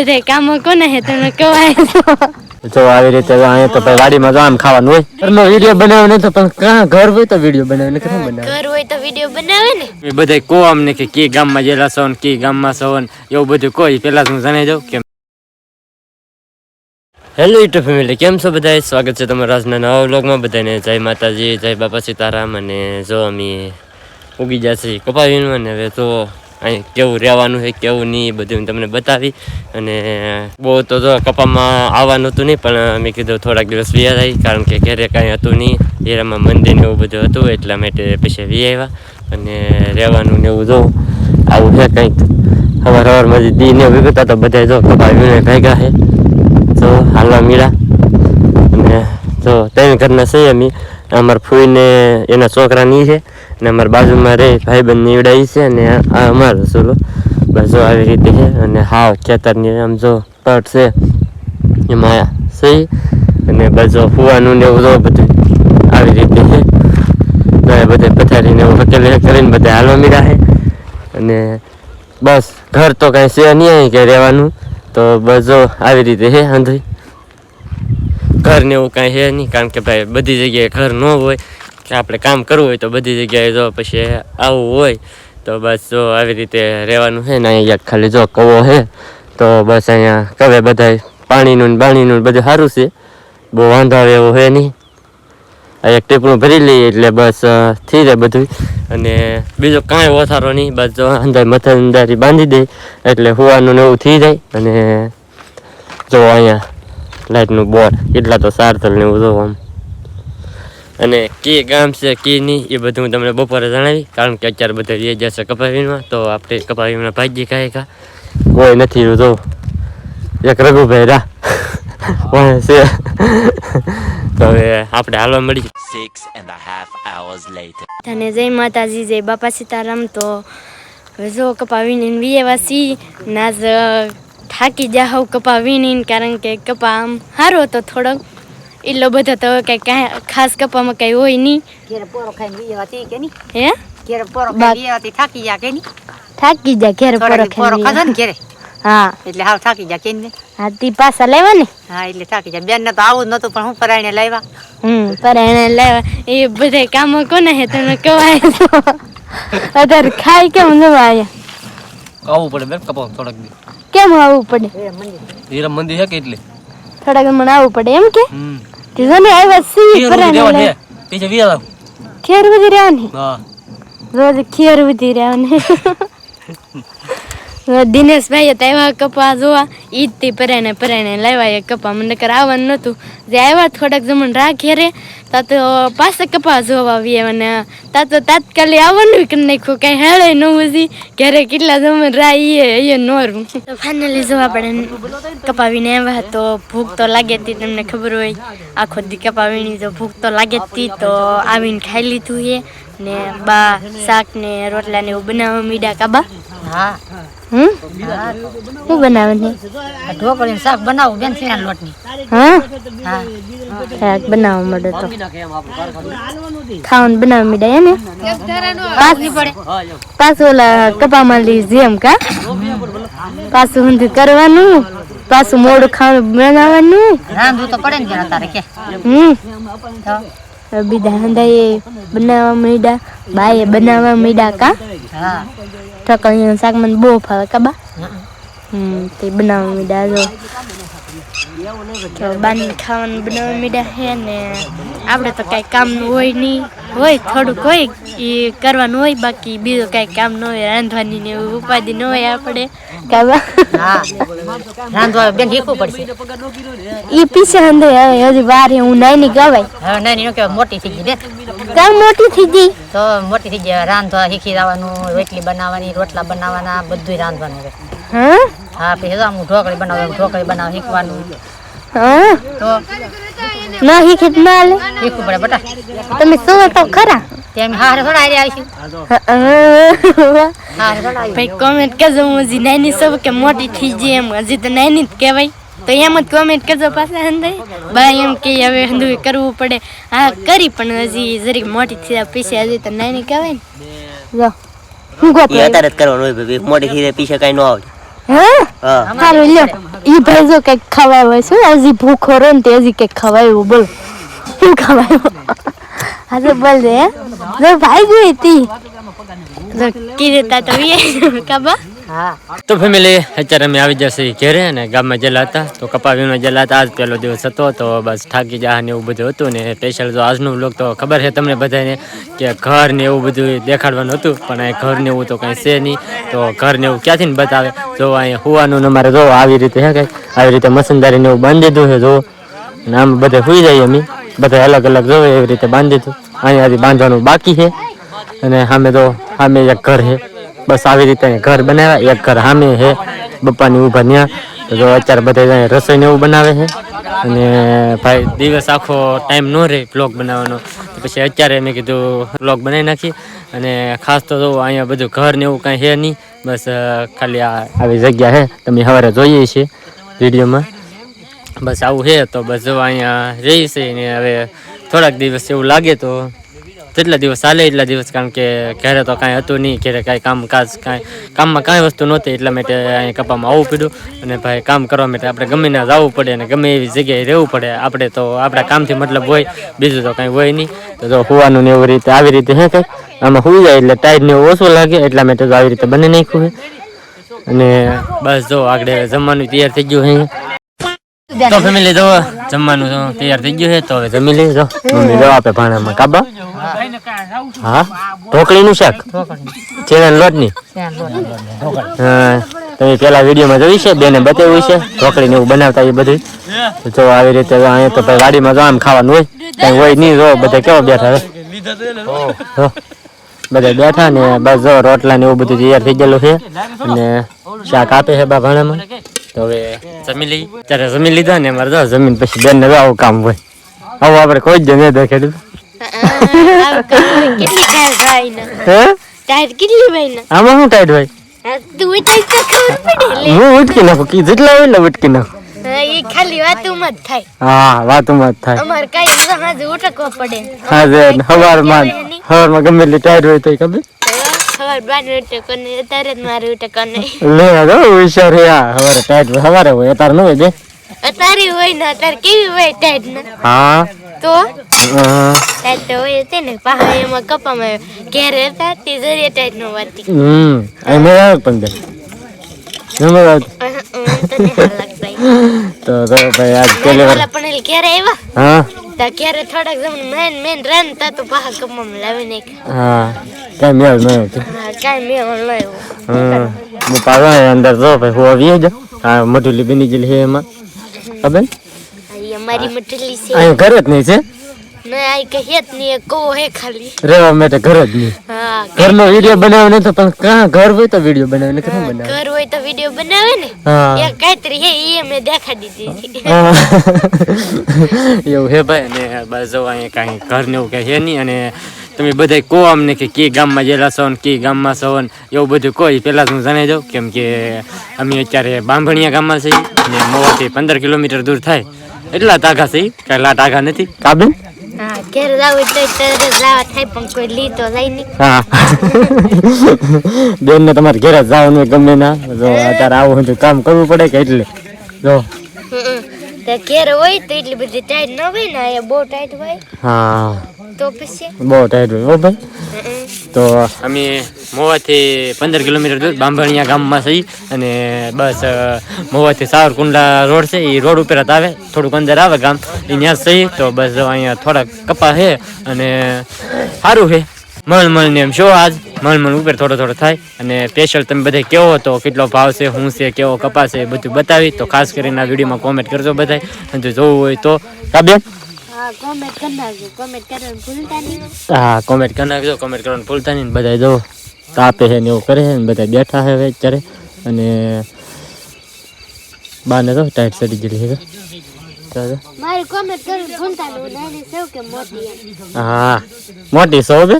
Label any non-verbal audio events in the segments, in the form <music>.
બધે કામો કોને હે? તમે કહેવાય જો આવી રીતે અહીંયા તો ભાઈ વાડીમાં આમ ખાવાનું હોય. ઘરનો વીડિયો બનાવે ને તો પણ ક્યાં ઘર હોય તો વીડિયો બનાવે ને ક્યાં બનાવે? ઘર હોય તો વીડિયો બનાવે ને? એ બધાય કો અમને કે કે ગામમાં જેલા છો ને કે ગામમાં છો ને એવું બધું કોઈ પેલા હું જણાઈ દઉં કે હેલો યુટ્યુબ ફેમિલી કેમ છો બધા સ્વાગત છે તમારા આજના નવા વ્લોગમાં બધાને જય માતાજી જય બાપા સીતારામ અને જો અમે ઉગી જશે કપાવીનું અને હવે તો અહીં કેવું રહેવાનું છે, કેવું નહીં, એ બધું તમને બતાવી. અને બહુ તો જો કપામાં આવવાનું હતું નહીં, પણ મેં કીધું થોડાક દિવસ વી આવી કારણ કે ઘરે કાંઈ હતું નહીં. એરામાં મંદિર ને એવું બધું હતું, એટલા માટે પછી વી આવ્યા. અને રહેવાનું ને એવું જોઉં આવું છે કંઈક. સવાર સવારમાં જે દી ને વિગતા તો બધા જો કપાવીને ભેગા છે. તો હાલવા મીળા. અને જો ત્રણ ઘરના છે અમે. અમારા ફૂઈને એના છોકરાની છે અને અમારા બાજુમાં રહે, ભાઈબંધ નીવડાઈ છે અને આ અમારો સોલો બસ આવી રીતે છે અને હાવ ખેતરની આમ જો પટ છે, એમાં સહી અને બસો ફૂવાનું ને એવું જો બધું આવી રીતે છે. એ બધે પથારીને એવું હકેલે કરીને બધા હાલવા મીડા છે. અને બસ ઘર તો કાંઈ છે નહીં કે રહેવાનું. તો બસ આવી રીતે છે આંધળી ઘર ને એવું કાંઈ છે નહીં, કારણ કે ભાઈ બધી જગ્યાએ ઘર ન હોય, કે આપણે કામ કરવું હોય તો બધી જગ્યાએ જો પછી આવવું હોય, તો બસ જો આવી રીતે રહેવાનું છે ને અહીંયા ખાલી જો કવો છે, તો બસ અહીંયા કવે બધા પાણીનું બાણીનું બધું સારું છે. બહુ વાંધો આવે એવું છે નહીં. આ એક ટીપણું ભરી લઈએ એટલે બસ થઈ જાય બધું. અને બીજો કાંઈ ઓથારો નહીં, બસ જો અંદર મથનદારી બાંધી દે, એટલે હોવાનું ને એવું થઈ જાય. અને જો અહીંયા લાઇટનું બોર્ડ કેટલા તો સારથલ ને એવું આમ. અને કે ગામ છે કે નહીં એ બધું હું તમને બપોરે જણાવી કારણ કે અત્યારે બધા રહી જશે કપાવીમાં તો આપણે કપાવીમાં ભાગી ખાય કા. કોઈ નથી રહ્યું જો. એક રઘુભાઈ રા છે? તો હવે આપણે હાલવા મળી six and half half later later. તને જય માતાજી જય બાપા સીતારામ. તો હવે જો કપાવીને વીએ વાસી નાજ થાકી જાહવ કપા વીણીને કારણ કે કપા આમ સારો હતો થોડોક એટલો બધો તો કઈ કાંઈ ખાસ કપામાં કઈ હોય નહીં. હે? થાકી જા કે થાકી જાય ઘેર પોરો દી ખાધો ને ઘેરે? હા. એટલે હાવ થાકી જા કે હા તી પાછા લેવા ને? હા એટલે થાકી જા બેન ને તો આવું જ નતું પણ હું પરાયણે લાવ્યા. હમ પરાયણે લાવ્યા. લેવા એ બધા કામો કોને હે તમે કવાય તો. <laughs> અત્યારે ખાઈ કેમ જવા આયા? આવવું પડે બેન કપાવ થોડાક દી. કેમ આવવું પડે? હીરા મંદિર છે કેટલે થોડાક મને આવવું પડે એમ કે? કીધું ને આવ્યા સી છે પીછે વી આવ. ખેર વધી રહેવાની હા. રોજ ખેર ઉધી રહ્યા દિનેશભાઈ <laughs> તો આવ્યા કપા જોવા ઈદથી પરાણે પરાણે લાવ્યા. એ કપા મને કર આવવાનું નહોતું. જે આવ્યા થોડાક જમણ રાખે રે, તા તો પાસે કપા જોવા આવીએ અને તા તો તાત્કાલિક આવવાનું કરી નાખ્યું, કઈ હેળે ન હોજી ઘરે કેટલા જમણ રાઈએ, એ નોરું તો ફાઇનલી જોવા આપણે કપાવીને આવ્યા તો ભૂખ તો લાગે જ તી, તમને ખબર હોય. આખો દી કપાવીની તો ભૂખ તો લાગે જ તી, તો આવીને ખાઈ લીધું છે. ને બા શાક ને રોટલા ને એવું બનાવવા મીડા કાબા હા. હમ? શું બનાવે છે? આ શાક બનાવું બેન સિંહાના લોટની. હા? શાક બનાવવા માંડે તો. ખાવાનું બનાવવા હે ને પડે પાછું ઓલા કપામાં લઈ જેમ કા? પાછું ઊંધું કરવાનું પાછું મોડું ખાવાનું બનાવવાનું. રાંધવું તો પડે ને અત્યારે કે. હમ? બીજા હંધાએ બનાવવા માંડ્યા બાએ બનાવવા માંડ્યા કા? હા. ઠકણીનું શાક મને બહુ ભાવે કાબા હમ તે બનાવવા મીડા જો તો બાની ખાવાનું બનાવવા માંડ્યા છે ને આપણે તો કાંઈ કામનું હોય નહીં હોય થોડુંક હોય એ કરવાનું હોય બાકી બીજું કાંઈ કામ ન હોય રાંધવાની ને ઉપાધિ ન હોય આપણે કાબા રાંધવા બેન શીખવું પડશે એ પીછે હંધે હવે હજી વાર હું નાની ગવાય કહેવાય મોટી થઈ ગઈ બેન કામ મોટી થઈ ગઈ? તો મોટી થઈ જાય રાંધવા શીખી જવાનું રોટલી બનાવવાની રોટલા બનાવવાના બધું રાંધવાનું હવે. હા? હા પછી તો હું ઢોકળી બનાવું ઢોકળી બનાવવા શીખવાનું. હા? તો ના શીખી ના લે શીખવું પડે બટા. તમે શું તો ખરા? તેમ હારે થોડા હારે આવી ભાઈ કોમેન્ટ કેજો હું હજી નાની સૌ કે મોટી થઈ ગઈ એમ. હજી તો નાની જ કહેવાય. તો એમ જ કોમેન્ટ કરજો પાછા અંદર. બા એમ કે હવે હંધું કરવું પડે. હા કરી પણ હજી જરીક મોટી થઈ પીસે હજી તો નાની કહેવાય ને. જો હું ગોતો અત્યારે જ કરવાનું હોય ભાઈ મોટી થી પીસે કઈ ન આવે હા? સારું લ્યો. ઈ ભાઈ જો કંઈક ખવાય શું હજી ભૂખો રહે ને તે હજી કંઈક ખવાયું બોલ. શું ખવાયું? હા તો બોલ દે જો ભાઈ જોઈ તી કીધે તા તો કાબા. તો ફેમિલી અત્યારે અમે આવી જશે ઘેરે અને ગામમાં જેલા હતા. તો કપા વીણવા જેલા હતા, આજ પહેલો દિવસ હતો, તો બસ થાકી જા ને એવું બધું હતું ને સ્પેશિયલ તો આજનું વ્લોગ તો ખબર છે તમને બધાને કે ઘર ને એવું બધું દેખાડવાનું હતું, પણ અહીં ઘર ને એવું તો કાંઈ છે નહીં. તો ઘર ને એવું ક્યાંથી ને બતાવે? જો અહીંયા હોવાનું ને અમારે જો આવી રીતે હે કંઈક આવી રીતે મશીનદારી ને એવું બાંધી દીધું છે, જો. અને આમ બધે સુઈ જઈએ અમે. બધા અલગ અલગ જોવે એવી રીતે બાંધી દીધું. અહીંયાથી બાંધવાનું બાકી છે. અને સામે તો સામે એક ઘર છે. બસ આવી રીતે ઘર બનાવ્યા. એક ઘર સામે છે, બપ્પાની ઊભા ત્યાં તો અત્યારે બધા રસોઈને એવું બનાવે છે. અને ભાઈ, દિવસ આખો ટાઈમ ન રહે બ્લોગ બનાવવાનો. પછી અત્યારે મેં કીધું બ્લોગ બનાવી નાખી અને ખાસ તો અહીંયા બધું ઘર ને એવું કાંઈ છે નહીં. બસ ખાલી આ આવી જગ્યા છે. તમે સવારે જોઈએ છીએ વિડીયોમાં. બસ આવું છે. તો બસ જો અહીંયા રહી છે ને હવે થોડાક દિવસ એવું લાગે તો જેટલા દિવસ ચાલે એટલા દિવસ કારણ કે ઘરે તો કાંઈ હતું નહીં, ઘરે કાંઈ કામકાજ કાંઈ, કામમાં કાંઈ વસ્તુ નહોતી એટલા માટે અહીં કપામાં આવવું પડ્યું અને ભાઈ કામ કરવા માટે આપણે ગમે ના જવું પડે અને ગમે એવી જગ્યાએ રહેવું પડે. આપણે તો આપણા કામથી મતલબ હોય, બીજું તો કાંઈ હોય નહીં. તો જો હોવાનું ને એવી રીતે આવી રીતે હે કંઈ? આમાં હોઈ જાય એટલે ટાઈટ ને ઓછું લાગે એટલા માટે તો આવી રીતે બની નાખ્યું છે અને બસ જો આગળ જમવાનું તૈયાર થઈ ગયું છે તો ફેમિલી જો જમવાનું તો તૈયાર થઈ ગયું છે, તો હવે જમી લઈ જો મમ્મી જો આપે ભાણામાં. કાબા? હા? ઢોકળીનું શાક? ચેના લોટની તમે પેલા વિડીયોમાં જોઈ છે, બેને બતાવ્યું છે, ઢોકળીને એવું બનાવતા એ બધું જો આવી રીતે જો અહીંયા તો ભાઈ વાડીમાં જો ખાવાનું હોય, કઈ હોય નહીં, જો બધા કેવા બેઠા હવે બધા બેઠા ને બસ જો રોટલા ને એવું બધું તૈયાર થઈ ગયેલું છે. અને શાક આપે છે બા ભાણામાં. તો હવે જમી લઈ ત્યારે જમી લીધા ને અમારે જો જમીન પછી બેન ને આવું કામ હોય. આવું આપણે કોઈ જ નહીં દેખાડ્યું કેટલી ટાયર ભાઈ ને. હે? કેટલી ભાઈ ને. આમાં શું ટાઈટ ભાઈ ટાયર હું ઉટકી નાખું? જેટલા હોય એટલે ઉટકી નાખું. હા, એ ખાલી વાતોમાં જ થાય. હા વાતોમાં જ થાય. અમારે કઈ હાજે પડે. ગમે એટલી ટાઈટ હોય તો ખબર? ખબર બાર ઉઠકો ને અત્યારે જ મારે લે હોશિયાર હે આ સવારે ટાઈટ હોય અત્યારે ન હોય બે. અત્યારે હોય ને અત્યારે કેવી હોય ટાઈટ ને? હા. તો? ટાઈટ તો હોય છે ને પહાડ એમાં કપામાં ઘેરે હતા તે જરીએ ટાઈટ નો વાતી હમ અહીં પણ બેન લાગતા તો તો ભાઈ આજ પણ આવ્યા. હા. તા ક્યારે થોડાક જમણ મેન મેન રન તા તો પહાડ કપામાં લાવી નાખ્યા હા કઈ મેળ ન આવતી હા કાંઈ મેં લો એવું હમ હું પાડવા અંદર જો ભાઈ હું આવી જા હા મઢુલી બની ગયેલી હે એમાં. ખબર? આ અમારી મટલી છે. અહીં ઘરે જ નહીં છે? મેં આ નહીં એ કહો હે ખાલી. રહેવા માટે ઘરે જ નહીં. ઘરનો વીડિયો બનાવે ને તો પણ કાં ઘર હોય તો વીડિયો બનાવે ને ક્યાં બનાવે? ઘર હોય તો વીડિયો બનાવે ને? એક કાંતરી હે એ અમે દેખાડી દીધી <laughs> એવું હે ભાઈ અને બસ જો અહીંયા કાંઈ ઘર ને એવું કાંઈ છે નહીં અને તમે બધા કહો અમને કે કી ગામમાં જેલા છો ને કી ગામમાં છો ને એવું બધું કહો પેલા પહેલાં હું જણાવી દઉં કેમ કે અમે અત્યારે બાંભણિયા ગામમાં છીએ મોવાથી પંદર કિલોમીટર દૂર થાય. એટલા ટાઘા છે કાંઈ આઘા નથી. કાબેન? હા. ઘેર જાવ એટલે તરત જવા થાય પણ કોઈ લી તો જાય નહીં હા બેન ને તમારે ઘેર જવાનું ગમે ના. જો અત્યારે આવું હોય તો કામ કરવું પડે કે એટલે. જો. ઘેર હોય તો એટલી બધી ટાઈટ ન હોય ને બહુ ટાઈટ હોય. હા. તો પછી? બહુ ટાઈટ હોય. હો ભાઈ. તો અમે મોવાથી પંદર કિલોમીટર દૂર બાંભણિયા ગામમાં છીએ અને બસ મોવાથી સાવરકુંડલા રોડ છે એ રોડ ઉપર જ આવે. થોડુંક અંદર આવે ગામ એ ત્યાં છીએ. તો બસ અહીંયા થોડાક કપા છે અને સારું છે. મલમલ ને એમ શો આજ. મલમલ ઉપર થોડો થોડો થાય. અને સ્પેશિયલ તમે બધા કેવો હતો? કેટલો ભાવ છે? શું છે? કેવો કપા છે? બધું બતાવી. તો ખાસ કરીને આ વિડીયોમાં કોમેન્ટ કરજો બધા અને જોવું હોય તો. કાબે હા કોમેન્ટ કરી નાખજો કોમેન્ટ કરવાનું ભૂલતા નહીં. હો. હા કોમેન્ટ કરી નાખજો કોમેન્ટ કરવાનું ભૂલતા નહીં બધા જો તાપે છે ને એવું કરે છે ને બધા બેઠા છે અત્યારે. અને બાને તો ટાઈટ સડી ગયેલી છે. મારી કોમેન્ટ કરવાનું ભૂલતા નહીં નાની સૌ કે મોટી હા મોટી સો બે.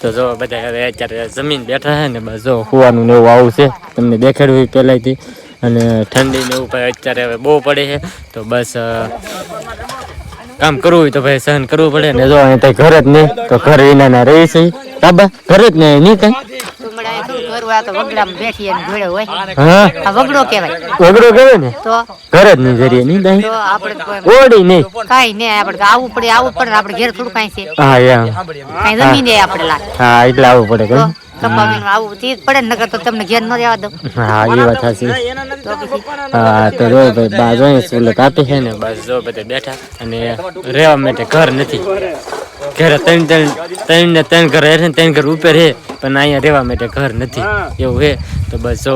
તો જો બધા હવે અત્યારે જમીન બેઠા છે ને બસ જો કુવાનું ને એવું આવું છે. તમને દેખાડ્યું પહેલાંથી અને ઠંડી ને એવું ભાઈ અત્યારે હવે બહુ પડે છે. તો બસ કામ કરવું હોય તો ભાઈ સહન કરવું પડે. ને જો અહીં ઘર જ નહીં તો ઘર વિના ના રહી છે. બાબા ઘર જ નહીં નહીં કઈ? વગડો ને? ઘર જ નહીં જરીએ નહીં ઓડી નહીં. કાંઈ નહીં આપણે આવવું પડે આવવું પડે ને ઘેર થોડું કઈ છે. હા કાંઈ જમીન હા એટલે આવવું પડે કપાવીને આવું તે પડે ને નકર તો તમને ઘેર ન રહેવા દઉં. હા એ વાત સાચી. હા તો જો ભાઈ છે ને બસ જો બધા બેઠા અને રહેવા માટે ઘર નથી. ઘરે ત્રણ ત્રણ ત્રણ ને ત્રણ ઘર રહે ને ત્રણ ઘર ઉપર છે પણ અહીંયા રહેવા માટે ઘર નથી. એવું હે તો બસ જો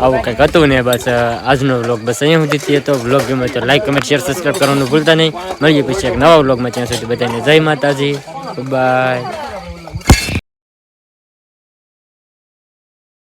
આવું કંઈક હતું ને બસ આજનો વ્લોગ બસ અહીંયા સુધી તો વ્લોગ ગમે તો લાઈક કમેન્ટ શેર સબસ્ક્રાઈબ કરવાનું ભૂલતા નહીં. મળીએ પછી એક નવા વ્લોગમાં ત્યાં સુધી બધાને જય માતાજી. બાય